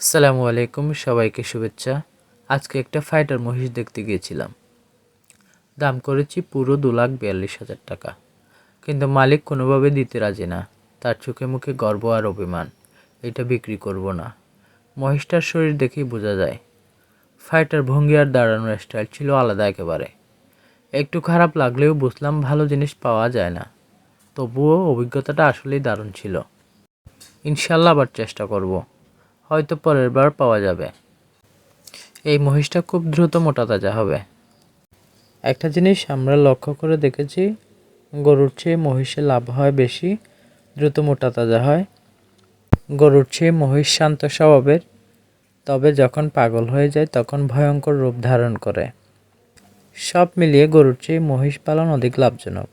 আসসালামু আলাইকুম, সবাইকে শুভেচ্ছা। আজকে একটা ফাইটার মহিষ দেখতে গিয়েছিলাম। দাম করেছি পুরো দু লাখ বিয়াল্লিশ হাজার টাকা। কিন্তু মালিক কোনোভাবে দিতে রাজি না। তার চোখে মুখে গর্ব আর অভিমান। এটা বিক্রি করব না। মহিষটার শরীর দেখেই বোঝা যায়। ফাইটার ভঙ্গি আর দাঁড়ানোর স্টাইল ছিল আলাদা একেবারে। একটু খারাপ লাগলেও বুঝলাম ভালো জিনিস পাওয়া যায় না। তবুও অভিজ্ঞতাটা আসলেই দারুণ ছিল। ইনশাল্লাহ আবার চেষ্টা করব। হয়তো পরের বার পাওয়া যাবে। এই মহিষটা খুব দ্রুত মোটা তাজা হবে। একটা জিনিস আমরা লক্ষ্য করে দেখেছি, গরুর চেয়ে মহিষে লাভ হয় বেশি, দ্রুত মোটা তাজা হয়। গরুর চেয়ে মহিষ শান্ত স্বভাবের, তবে যখন পাগল হয়ে যায় তখন ভয়ঙ্কর রূপ ধারণ করে। সব মিলিয়ে গরুর চেয়ে মহিষ পালন অধিক লাভজনক।